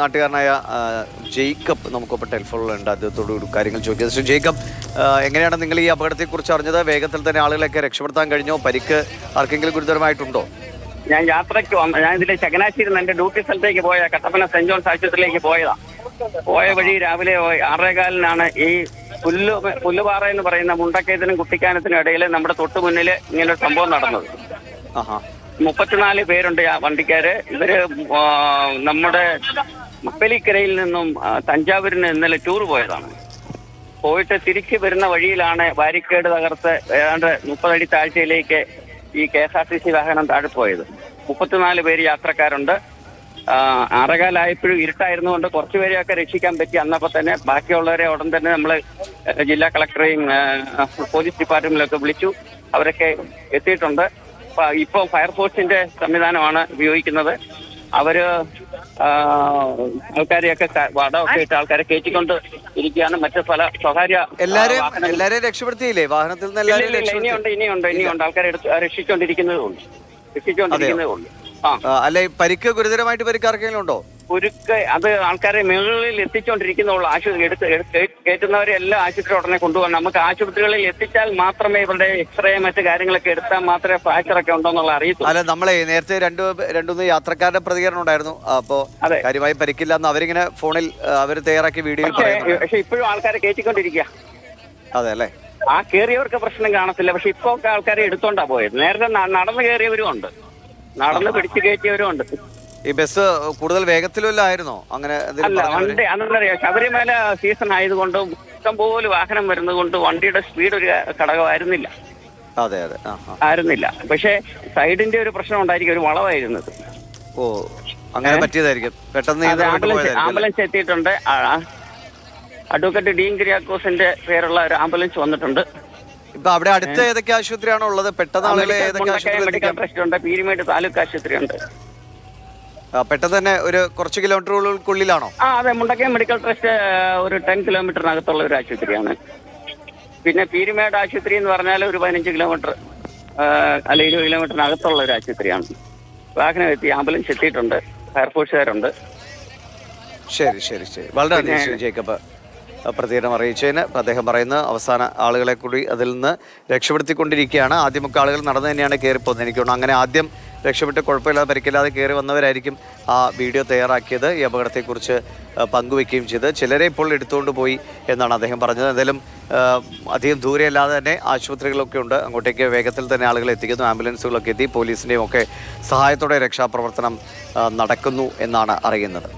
നാട്ടുകാരനായ Jacob നമുക്കൊപ്പം ടെലിഫോണിലുണ്ട് അദ്ദേഹത്തോട് കാര്യങ്ങൾ ചോദിക്കുന്നത് ശ്രീ ജേക്കബ് എങ്ങനെയാണ് നിങ്ങൾ ഈ അപകടത്തെക്കുറിച്ച് അറിഞ്ഞത്? വേഗത്തിൽ തന്നെ ആളുകളെയൊക്കെ രക്ഷപ്പെടുത്താൻ കഴിഞ്ഞോ? പരിക്ക് ആർക്കെങ്കിലും ഗുരുതരമായിട്ടുണ്ടോ? ഞാൻ യാത്രയ്ക്ക് വന്ന ഞാൻ ഇതിലെ ചങ്ങനാശ്ശേരി എന്റെ ഡ്യൂട്ടി സ്ഥലത്തേക്ക് പോയ കട്ടപ്പന സെന്റ് ജോൺസ് ആശുപത്രിയിലേക്ക് പോയതാ. പോയ വഴി രാവിലെ പോയി ആറേകാലിനാണ് ഈ പുല്ലു പുല്ലുപാറ എന്ന് പറയുന്ന മുണ്ടക്കയത്തിനും കുട്ടിക്കാനത്തിനും ഇടയിൽ നമ്മുടെ തൊട്ടു മുന്നിൽ ഇങ്ങനെ ഒരു സംഭവം നടന്നത്. ആഹാ. മുപ്പത്തിനാല് പേരുണ്ട് ആ വണ്ടിക്കാര്. ഇവർ നമ്മുടെ മുപ്പലിക്കരയിൽ നിന്നും തഞ്ചാവൂരിന് ഇന്നലെ ടൂർ പോയതാണ്. പോയിട്ട് തിരിച്ചു വരുന്ന വഴിയിലാണ് ബാരിക്കേഡ് തകർത്ത് ഏതാണ്ട് മുപ്പതടി താഴ്ചയിലേക്ക് ഈ K S R T C വാഹനം താഴെ പോയത്. മുപ്പത്തിനാല് പേര് യാത്രക്കാരുണ്ട്. ആറകാലായപ്പോഴും ഇരുട്ടായിരുന്നു ഇരുട്ടായിരുന്നുകൊണ്ട് കുറച്ച് പേരെയൊക്കെ രക്ഷിക്കാൻ പറ്റി. അന്നപ്പോ തന്നെ ബാക്കിയുള്ളവരെ ഉടൻ തന്നെ നമ്മൾ ജില്ലാ കളക്ടറെയും പോലീസ് ഡിപ്പാർട്ട്മെന്റിലൊക്കെ വിളിച്ചു. അവരൊക്കെ എത്തിയിട്ടുണ്ട്. ഇപ്പോൾ ഫയർഫോഴ്സിന്റെ സംവിധാനമാണ് ഉപയോഗിക്കുന്നത്. അവർ ആൾക്കാരെയൊക്കെ വടമൊക്കെ ഇട്ട് ആൾക്കാരെ കയറ്റിക്കൊണ്ട് ഇരിക്കുകയാണ്. മറ്റു പല സ്വകാര്യ എല്ലാരെയും എല്ലാരെയും രക്ഷപ്പെടുത്തിയില്ലേ? വാഹനത്തിൽ നിന്ന് ഇനിയുണ്ട് ഇനിയുണ്ട് ഇനിയുണ്ട്. ആൾക്കാരെ രക്ഷിച്ചുകൊണ്ടിരിക്കുന്നതുണ്ട് രക്ഷിച്ചുകൊണ്ടിരിക്കുന്നതുണ്ട് അല്ലെ പരിക്ക് ഗുരുതരമായിട്ട് പരിക്കാർക്കെങ്കിലും ഉണ്ടോ? ഉരുക്ക് അത് ആൾക്കാരെ മുകളിൽ എത്തിച്ചുകൊണ്ടിരിക്കുന്നുള്ള ആശുപത്രി എടുത്ത് കയറ്റുന്നവരെ എല്ലാം ആശുപത്രി ഉടനെ കൊണ്ടുപോകണം നമുക്ക് ആശുപത്രികളിൽ എത്തിച്ചാൽ മാത്രമേ ഇവരുടെ എക്സ്റേ മറ്റു കാര്യങ്ങളൊക്കെ എടുത്താൽ മാത്രമേ ഫ്രാക്ചർ ഒക്കെ ഉണ്ടോന്നുള്ള അറിയത്തുള്ളൂ. അല്ല നമ്മളെ നേരത്തെ രണ്ടു രണ്ടുമൂന്ന് യാത്രക്കാരുടെ പ്രതികരണം ഉണ്ടായിരുന്നു. അപ്പോ. കാര്യമായി പരിക്കില്ല എന്ന് അവരിങ്ങനെ ഫോണിൽ അവർ തയ്യാറാക്കി വീഡിയോ പക്ഷേ ഇപ്പോഴും ആൾക്കാരെ കയറ്റിക്കൊണ്ടിരിക്കുക അതെ അല്ലേ? ആ കയറിയവർക്ക് പ്രശ്നം കാണത്തില്ല. പക്ഷെ ഇപ്പൊ ഒക്കെ ആൾക്കാരെ എടുത്തോണ്ടാ പോയത്. നേരത്തെ നടന്നു നടന്ന് കയറിയവരും ഉണ്ട്. നടന്ന് പിടിച്ചു കയറ്റിയവരും ഉണ്ട്. ഈ ബസ് കൂടുതൽ വേഗത്തിലല്ലായിരുന്നോ അങ്ങനെ അല്ല? വണ്ടി അതെന്തറിയാ ശബരിമല സീസൺ ആയതുകൊണ്ടും ഇഷ്ടംപോലെ വാഹനം വരുന്നത് കൊണ്ട് വണ്ടിയുടെ സ്പീഡ് ഒരു ഘടകമായിരുന്നില്ല. അതെ അതെ. ആയിരുന്നില്ല. പക്ഷേ സൈഡിന്റെ ഒരു പ്രശ്നം ഉണ്ടായിരിക്കും ഒരു വളവായിരുന്നത് ഓ അങ്ങനെ പറ്റിയതായിരിക്കും. പെട്ടെന്ന് ആംബുലൻസ് എത്തിയിട്ടുണ്ട്. അഡ്വക്കേറ്റ് ഡീൻ കുര്യാക്കോസിന്റെ പേരുള്ള ഒരു ആംബുലൻസ് വന്നിട്ടുണ്ട്. ഇപ്പൊ അവിടെ അടുത്ത ഏതൊക്കെ ആശുപത്രിയാണോ ഉള്ളത് പെട്ടെന്ന് ആളുകളെ ഏതൊക്കെ ആശുപത്രി മെഡിക്കൽ ട്രസ്റ്റ് ഉണ്ട്. പീരിമേട് താലൂക്ക് ആശുപത്രി ഉണ്ട്. പെട്ടെന്ന് തന്നെ ഒരു കുറച്ച് കിലോമീറ്ററുകൾക്കുള്ളിലാണോ? ആ അതെ മുണ്ടക്കയം മെഡിക്കൽ ട്രസ്റ്റ് ഒരു ടെൻ കിലോമീറ്ററിനകത്തുള്ള ഒരു ആശുപത്രിയാണ്. പിന്നെ പീരുമേട് ആശുപത്രി എന്ന് പറഞ്ഞാൽ ഒരു പതിനഞ്ച് കിലോമീറ്റർ അല്ല ഇരുപത് കിലോമീറ്ററിനകത്തുള്ള ഒരു ആശുപത്രിയാണ്. വാഹനം എത്തി ആംബുലൻസ് എത്തിയിട്ടുണ്ട് ഫയർഫോഴ്സുകാരുണ്ട്. ശരി ശരി ശരി. വളരെ നന്ദി ജേക്കബ്. പ്രതികരണം അറിയിച്ചതിന് അദ്ദേഹം പറയുന്ന അവസാന ആളുകളെ കൂടി അതിൽ നിന്ന് രക്ഷപ്പെടുത്തിക്കൊണ്ടിരിക്കുകയാണ്. ആദ്യമൊക്കെ ആളുകൾ നടന്നു തന്നെയാണ് കയറിപ്പോകുന്നത്. പോകുന്നത് തോന്നുന്നു അങ്ങനെ ആദ്യം രക്ഷപ്പെട്ട് കുഴപ്പമില്ലാതെ പരിക്കില്ലാതെ കയറി വന്നവരായിരിക്കും ആ വീഡിയോ തയ്യാറാക്കിയത്. ഈ അപകടത്തെക്കുറിച്ച് പങ്കുവെക്കുകയും ചെയ്ത് ചിലരെ ഇപ്പോൾ എടുത്തുകൊണ്ട് പോയി എന്നാണ് അദ്ദേഹം പറഞ്ഞത്. എന്തായാലും അധികം ദൂരെയല്ലാതെ തന്നെ ആശുപത്രികളൊക്കെ ഉണ്ട്. അങ്ങോട്ടേക്ക് വേഗത്തിൽ തന്നെ ആളുകൾ എത്തിക്കുന്നു. ആംബുലൻസുകളൊക്കെ എത്തി. പോലീസിന്റെയും ഒക്കെ സഹായത്തോടെ രക്ഷാപ്രവർത്തനം നടക്കുന്നു എന്നാണ് അറിയുന്നത്.